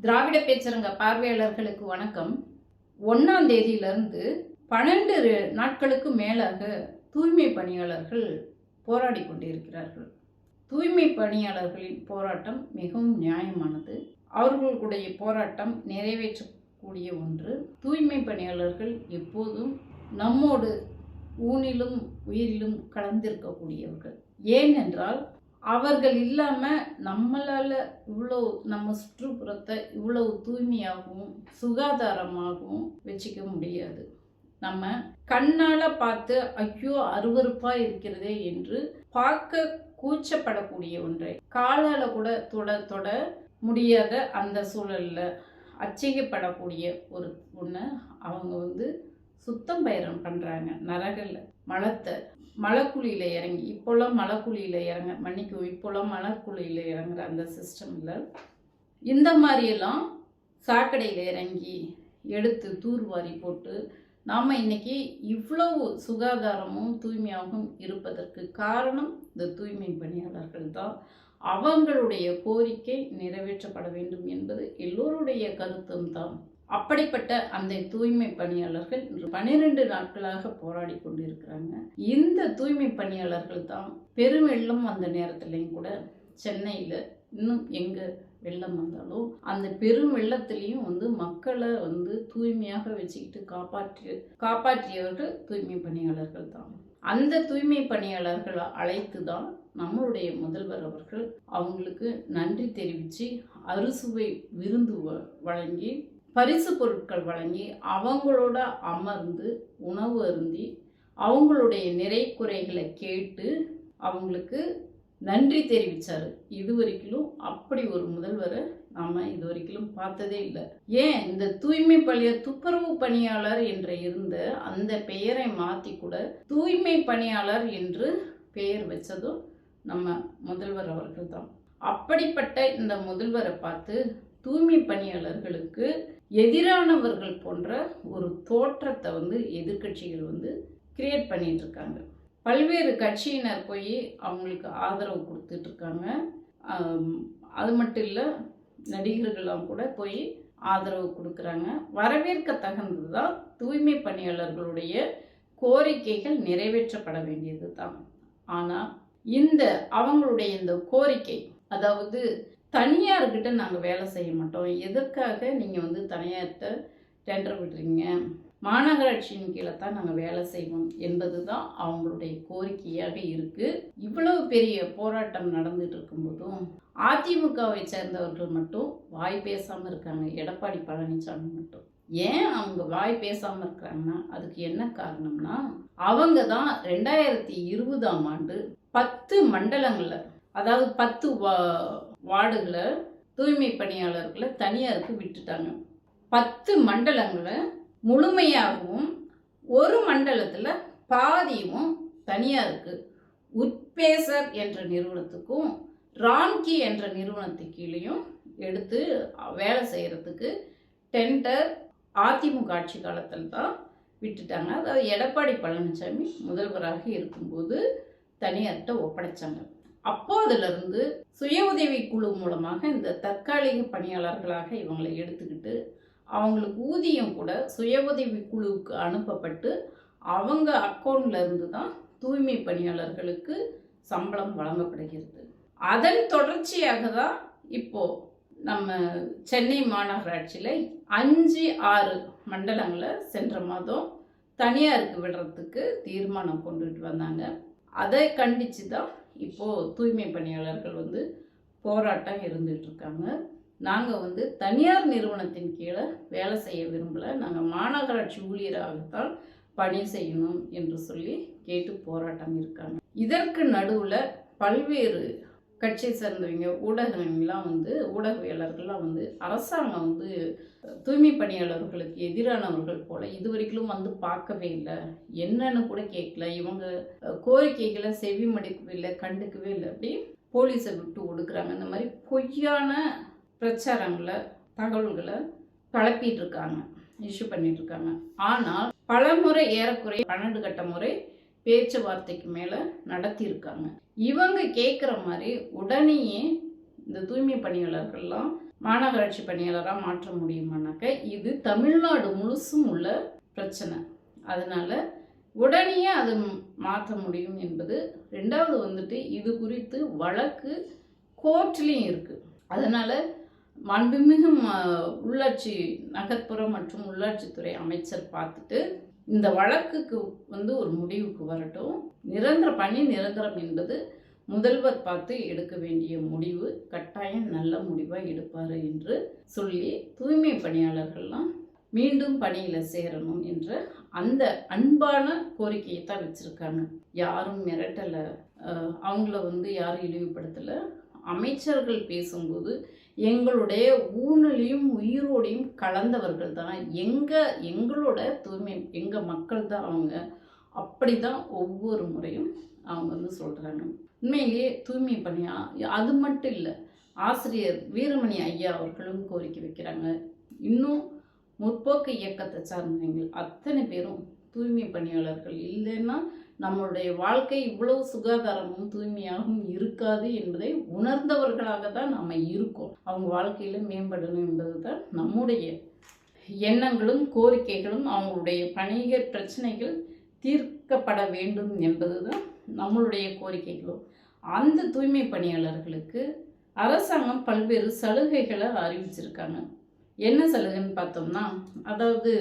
திராவிட பேச்சரங்க பார்வையாளர்களுக்கு வணக்கம். ஒன்றாம் தேதியிலிருந்து பன்னெண்டு நாட்களுக்கு மேலாக தூய்மை பணியாளர்கள் போராடி கொண்டிருக்கிறார்கள். தூய்மை பணியாளர்களின் போராட்டம் மிகவும் நியாயமானது. அவர்களுடைய போராட்டம் நிறைவேற்றக்கூடிய ஒன்று. தூய்மை பணியாளர்கள் எப்போதும் நம்மோடு ஊனிலும் உயிரிலும் கலந்திருக்கக்கூடியவர்கள். ஏனென்றால் அவர்கள் இல்லாமல் நம்மளால் இவ்வளோ நம்ம சுற்றுப்புறத்தை இவ்வளவு தூய்மையாகவும் சுகாதாரமாகவும் வச்சுக்க முடியாது. நம்ம கண்ணால் பார்த்து ஐயோ அருவருப்பாக இருக்கிறதே என்று பார்க்க கூச்சப்படக்கூடிய ஒன்றை காலால் கூட தொட தொட முடியாத அந்த சூழலில் அச்சைக்கப்படக்கூடிய ஒரு ஒன்று அவங்க வந்து சுத்தம் பயிரம் பண்ணுறாங்க நரகல்ல. மலத்தை மலைக்குழியில் இறங்கி இப்போல்லாம் மலைக்குழியில் இறங்க மன்னிக்கும் இப்போல்லாம் மலைக்குழியில் இறங்குற அந்த சிஸ்டமில் இந்த மாதிரியெல்லாம் சாக்கடையில் இறங்கி எடுத்து தூர்வாரி போட்டு நாம் இன்றைக்கி இவ்வளவு சுகாதாரமும் தூய்மையாகவும் இருப்பதற்கு காரணம் இந்த தூய்மை பணியாளர்கள் தான். அவங்களுடைய கோரிக்கை நிறைவேற்றப்பட வேண்டும் என்பது எல்லோருடைய கருத்தும் தான். அப்படிப்பட்ட அந்த தூய்மை பணியாளர்கள் இன்று பனிரெண்டு நாட்களாக போராடி கொண்டிருக்கிறாங்க. இந்த தூய்மை பணியாளர்கள் தான் பெருவெள்ளம் அந்த நேரத்துலையும் கூட சென்னையில் இன்னும் எங்கே வெள்ளம் வந்தாலும் அந்த பெரும் வெள்ளத்திலையும் வந்து மக்களை வந்து தூய்மையாக வச்சுக்கிட்டு காப்பாற்றி காப்பாற்றியவர்கள் தூய்மை பணியாளர்கள் தான். அந்த தூய்மை பணியாளர்களை அழைத்து தான் நம்மளுடைய முதல்வர் அவர்கள் அவங்களுக்கு நன்றி தெரிவித்து அறுசுவை விருந்து வ- வழங்கி பரிசு பொருட்கள் வழங்கி அவங்களோட அமர்ந்து உணவு அருந்தி அவங்களுடைய நிறை குறைகளை கேட்டு அவங்களுக்கு நன்றி தெரிவித்தார் இது வரைக்கும் அப்படி ஒரு முதல்வரை நாம் இது வரைக்கும் பார்த்ததே இல்லை. ஏன் இந்த தூய்மை பணிய துப்புரவு பணியாளர் என்று இருந்த அந்த பெயரை மாற்றி கூட தூய்மை பணியாளர் என்று பெயர் வச்சதும் நம்ம முதல்வர் அவர்கள் தான். அப்படிப்பட்ட இந்த முதல்வரை பார்த்து தூய்மை பணியாளர்களுக்கு எதிரானவர்கள் போன்ற ஒரு தோற்றத்தை வந்து எதிர்க்கட்சிகள் வந்து கிரியேட் பண்ணிட்டு இருக்காங்க. பல்வேறு கட்சியினர் போய் அவங்களுக்கு ஆதரவு கொடுத்துட்டு இருக்காங்க. அது மட்டும் இல்லை நடிகர்கள்லாம் கூட போய் ஆதரவு கொடுக்குறாங்க. வரவேற்க தகுந்தது தான் தூய்மை பணியாளர்களுடைய கோரிக்கைகள் நிறைவேற்றப்பட வேண்டியது தான் ஆனால் இந்த அவங்களுடைய இந்த கோரிக்கை அதாவது தனியார்கிட்ட நாங்கள் வேலை செய்ய மாட்டோம். எதற்காக நீங்கள் வந்து தனியார்கிட்ட டெண்டர் விடுறீங்க? மாநகராட்சியின் கீழே தான் நாங்கள் வேலை செய்வோம் என்பது தான் அவங்களுடைய கோரிக்கையாக இருக்குது இவ்வளவு பெரிய போராட்டம் நடந்துட்டு இருக்கும்போதும் அதிமுகவை சேர்ந்தவர்கள் மட்டும் வாய் பேசாமல் இருக்காங்க. எடப்பாடி பழனிசாமி மட்டும். ஏன் அவங்க வாய் பேசாமல் இருக்கிறாங்கன்னா அதுக்கு என்ன காரணம்னா அவங்க தான் ரெண்டாயிரத்தி இருபதாம் ஆண்டு பத்து மண்டலங்களில் அதாவது பத்து வா வார்டுகளை தூய்மை பணியாளர்களை தனியாருக்கு விட்டுட்டாங்க. பத்து மண்டலங்களை முழுமையாகவும் ஒரு மண்டலத்தில் பாதியும் தனியாருக்கு. உட்பேசர் என்ற நிறுவனத்துக்கும் ராம்கி என்ற நிறுவனத்து கீழேயும் எடுத்து வேலை செய்கிறதுக்கு டெண்டர் அதிமுக ஆட்சி காலத்தில் தான் விட்டுட்டாங்க. அதாவது எடப்பாடி பழனிசாமி முதல்வராக இருக்கும்போது தனியார்கிட்ட ஒப்படைச்சாங்க. அப்போதிலிருந்து சுய உதவி குழு மூலமாக இந்த தற்காலிக பணியாளர்களாக இவங்களை எடுத்துக்கிட்டு அவங்களுக்கு ஊதியம் கூட சுய உதவி குழுவுக்கு அனுப்பப்பட்டு அவங்க அக்கௌண்ட்ல இருந்து தான் தூய்மை பணியாளர்களுக்கு சம்பளம் வழங்கப்படுகிறது. அதன் தொடர்ச்சியாக தான் இப்போ நம்ம சென்னை மாநகராட்சியில் அஞ்சு ஆறு மண்டலங்களை சென்ற மாதம் தனியாருக்கு விடுறதுக்கு தீர்மானம் கொண்டுட்டு வந்தாங்க. அதை கண்டித்து தான் இப்போது தூய்மை பணியாளர்கள் வந்து போராட்டம் இருந்துகிட்ருக்காங்க. நாங்கள் வந்து தனியார் நிறுவனத்தின் கீழே வேலை செய்ய விரும்பலை. நாங்கள் மாநகராட்சி ஊழியராகத்தான் பணி செய்யணும் என்று சொல்லி கேட்டு போராட்டம் இருக்காங்க. இதற்கு நடுவில் பல்வேறு கட்சியை சேர்ந்தவங்க ஊடகங்கள்லாம் வந்து ஊடகவியலாளர்கள்லாம் வந்து அரசாங்கம் வந்து தூய்மை பணியாளர்களுக்கு எதிரானவர்கள் போல இது வரைக்கும் வந்து பார்க்கவே இல்லை. என்னன்னு கூட கேட்கல. இவங்க கோரிக்கைகளை செவி மடிக்கவே இல்லை கண்டுக்கவே இல்லை. அப்படி போலீஸை விட்டு ஒடுக்குறாங்க. இந்த மாதிரி பொய்யான பிரச்சாரங்களை தகவல்களை பழப்பிட்டு இருக்காங்க. இஷ்யூ பண்ணிட்டு இருக்காங்க. ஆனால் பலமுறை ஏறக்குறைய பன்னெண்டு கட்ட முறை பேச்சுவார்த்தைக்கு மேலே நடத்தியிருக்காங்க. இவங்க கேட்குற மாதிரி உடனேயே இந்த தூய்மை பணியாளர்கள்லாம் மாநகராட்சி பணியாளராக மாற்ற முடியுமானாக்க இது தமிழ்நாடு முழுசும் உள்ள பிரச்சனை. அதனால் உடனே அது மாற்ற முடியும் என்பது ரெண்டாவது வந்துட்டு இது குறித்து வழக்கு கோர்ட்லேயும் இருக்குது அதனால் மாண்புமிகு உள்ளாட்சி நகர்ப்புறம் மற்றும் உள்ளாட்சித்துறை அமைச்சர் பார்த்துட்டு இந்த வழக்குக்கு வந்து ஒரு முடிவுக்கு வரட்டும். நிரந்தர பணி நிரந்தரம் என்பது முதல்வர் பார்த்து எடுக்க வேண்டிய முடிவு கட்டாயம் நல்ல முடிவாக எடுப்பார் என்று சொல்லி தூய்மை பணியாளர்கள்லாம் மீண்டும் பணியில் சேரணும் என்ற அந்த அன்பான கோரிக்கையை தான் வச்சுருக்காங்க. யாரும் மிரட்டலை அவங்கள வந்து யாரும் இழிவுபடுத்தலை. அமைச்சர்கள் பேசும்போது எங்களுடைய ஊழலையும் உயிரோடையும் கலந்தவர்கள் தான். எங்கள் எங்களோட தூய்மை எங்கள் மக்கள் தான் அவங்க. அப்படி தான் ஒவ்வொரு முறையும் அவங்க வந்து சொல்கிறாங்க உண்மையிலேயே தூய்மை பணியா? அது மட்டும் இல்லை ஆசிரியர் வீரமணி ஐயா அவர்களும் கோரிக்கை வைக்கிறாங்க. இன்னும் முற்போக்கு இயக்கத்தை சார்ந்தவங்க அத்தனை பேரும் தூய்மை பணியாளர்கள் இல்லைன்னா நம்மளுடைய வாழ்க்கை இவ்வளவு சுகாதாரமும் தூய்மையாகவும் இருக்காது என்பதை உணர்ந்தவர்களாக தான் நம்ம இருக்கோம். அவங்க வாழ்க்கையில மேம்படணும் என்பது தான் நம்முடைய எண்ணங்களும் கோரிக்கைகளும் அவங்களுடைய பணிக பிரச்சனைகள் தீர்க்கப்பட வேண்டும் என்பது தான் நம்மளுடைய கோரிக்கைகளும். அந்த தூய்மை பணியாளர்களுக்கு அரசாங்கம் பல்வேறு சலுகைகளை அறிவிச்சிருக்காங்க. என்ன சலுகைன்னு பார்த்தோம்னா அதாவது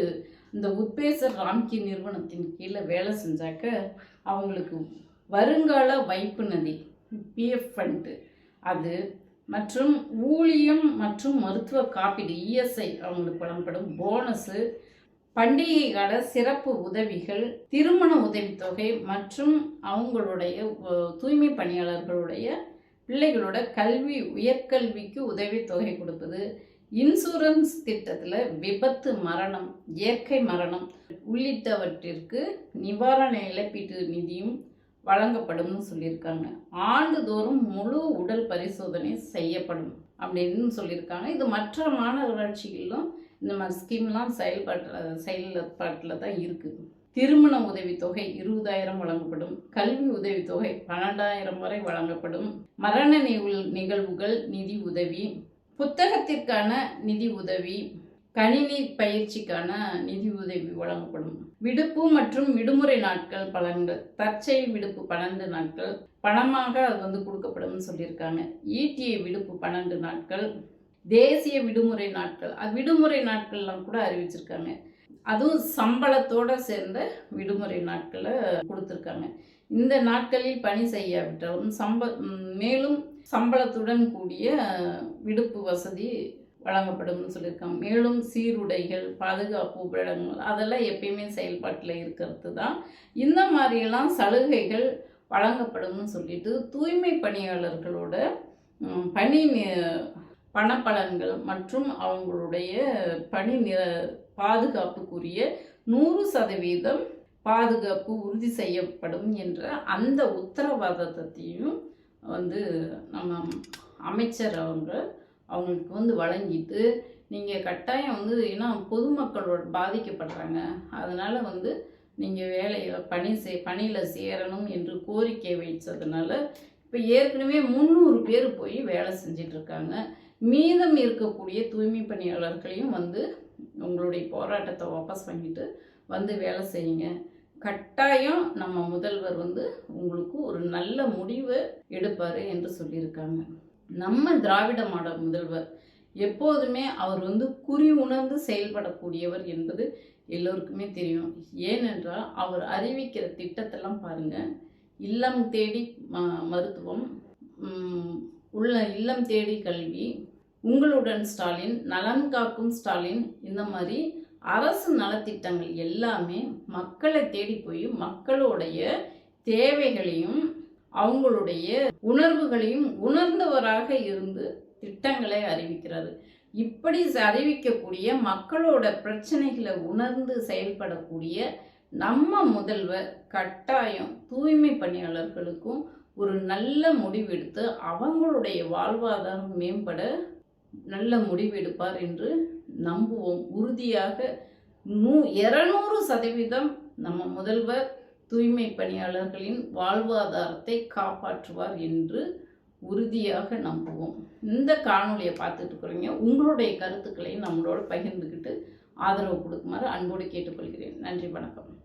இந்த உத்பேசர் ராம்கி நிறுவனத்தின் கீழே வேலை செஞ்சாக்க அவங்களுக்கு வருங்கால வைப்பு நிதி பிஎஃப் ஃபண்டு அது மற்றும் ஊழியம் மற்றும் மருத்துவ காப்பீடு இஎஸ்ஐ அவங்களுக்கு வழங்கப்படும் போனஸு பண்டிகை கால சிறப்பு உதவிகள் திருமண உதவித்தொகை மற்றும் அவங்களுடைய தூய்மை பணியாளர்களுடைய பிள்ளைகளோட கல்வி உயர்கல்விக்கு உதவித்தொகை கொடுப்பது. இன்சூரன்ஸ் திட்டத்தில் விபத்து மரணம் இயற்கை மரணம் உள்ளிட்டவற்றிற்கு நிவாரண இழப்பீட்டு நிதியும் வழங்கப்படும்னு சொல்லியிருக்காங்க. ஆண்டுதோறும் முழு உடல் பரிசோதனை செய்யப்படும் அப்படின்னு சொல்லியிருக்காங்க. இது மற்ற மாநகராட்சிகளிலும் இந்த மாதிரி ஸ்கீம்லாம் செயல்பாட்டில் செயல்பாட்டில் தான் இருக்குது திருமண உதவித்தொகை இருபதாயிரம் வழங்கப்படும். கல்வி உதவித்தொகை பன்னெண்டாயிரம் வரை வழங்கப்படும். மரண நிகழ் நிகழ்வுகள் நிதி உதவி புத்தகத்திற்கான நிதி உதவி கணினி பயிற்சிக்கான நிதி உதவி வழங்கப்படும். விடுப்பு மற்றும் விடுமுறை நாட்கள் பலன்கள் தற்செயல் விடுப்பு பன்னெண்டு நாட்கள் பணமாக அது வந்து கொடுக்கப்படும் சொல்லியிருக்காங்க. ஈட்டிய விடுப்பு பன்னெண்டு நாட்கள் தேசிய விடுமுறை நாட்கள் அது விடுமுறை நாட்கள்லாம் கூட அறிவிச்சிருக்காங்க. அதுவும் சம்பளத்தோடு சேர்ந்த விடுமுறை நாட்களை கொடுத்துருக்காங்க. இந்த நாட்களில் பணி செய்யாவிட்டாலும் சம்ப மேலும் சம்பளத்துடன் கூடிய விடுப்பு வசதி வழங்கப்படும்னு சொல்லியிருக்காங்க. மேலும் சீருடைகள் பாதுகாப்பு உபரிடங்கள் அதெல்லாம் எப்பயுமே செயல்பாட்டில் இருக்கிறது தான். இந்த மாதிரியெல்லாம் சலுகைகள் வழங்கப்படும்னு சொல்லிட்டு தூய்மை பணியாளர்களோட பணி பணப்பலன்கள் மற்றும் அவங்களுடைய பணி நிற பாதுகாப்புக்குரிய நூறு சதவீதம் பாதுகாப்பு உறுதி செய்யப்படும் என்ற அந்த உத்தரவாதத்தையும் வந்து நம்ம அமைச்சர் அவங்க அவங்களுக்கு வந்து வழங்கிட்டு நீங்கள் கட்டாயம் வந்து ஏன்னா பொதுமக்களோட பாதிக்கப்படுறாங்க. அதனால் வந்து நீங்கள் வேலையில் பணி செய் பணியில் சேரணும் என்று கோரிக்கை வைச்சதுனால இப்போ ஏற்கனவே முந்நூறு பேர் போய் வேலை செஞ்சிட்ருக்காங்க. மீதம் இருக்கக்கூடிய தூய்மை பணியாளர்களையும் வந்து உங்களுடைய போராட்டத்தை வாபஸ் வாங்கிட்டு வந்து வேலை செய்யுங்க. கட்டாயம் நம்ம முதல்வர் வந்து உங்களுக்கு ஒரு நல்ல முடிவை எடுப்பார் என்று சொல்லியிருக்காங்க. நம்ம திராவிட மாடல் முதல்வர் எப்போதுமே அவர் வந்து குறி உணர்ந்து செயல்படக்கூடியவர் என்பது எல்லோருக்குமே தெரியும். ஏனென்றால் அவர் அறிவிக்கிற திட்டத்தெல்லாம் பாருங்கள் இல்லம் தேடி ம- மருத்துவம் உள்ள இல்லம் தேடி கல்வி உங்களுடன் ஸ்டாலின் நலன் காக்கும் ஸ்டாலின் இந்த மாதிரி அரசு நலத்திட்டங்கள் எல்லாமே மக்களை தேடி போய் மக்களுடைய தேவைகளையும் அவங்களுடைய உணர்வுகளையும் உணர்ந்தவராக இருந்து திட்டங்களை அறிவிக்கிறது. இப்படி அறிவிக்கக்கூடிய மக்களோட பிரச்சனைகளை உணர்ந்து செயல்படக்கூடிய நம்ம முதல்வர் கட்டாயம் தூய்மை பணியாளர்களுக்கும் ஒரு நல்ல முடிவெடுத்து அவங்களுடைய வாழ்வாதாரம் மேம்பட நல்ல முடிவெடுப்பார் என்று நம்புவோம். உறுதியாக நூ இரநூறு சதவீதம் நம்ம முதல்வர் தூய்மை பணியாளர்களின் வாழ்வாதாரத்தை காப்பாற்றுவார் என்று உறுதியாக நம்புவோம். இந்த காணொளியை பார்த்துட்டு இருக்கிறீங்க உங்களுடைய கருத்துக்களையும் நம்மளோட பகிர்ந்துக்கிட்டு ஆதரவு கொடுக்குமாறு அன்போடு கேட்டுக்கொள்கிறேன். நன்றி வணக்கம்.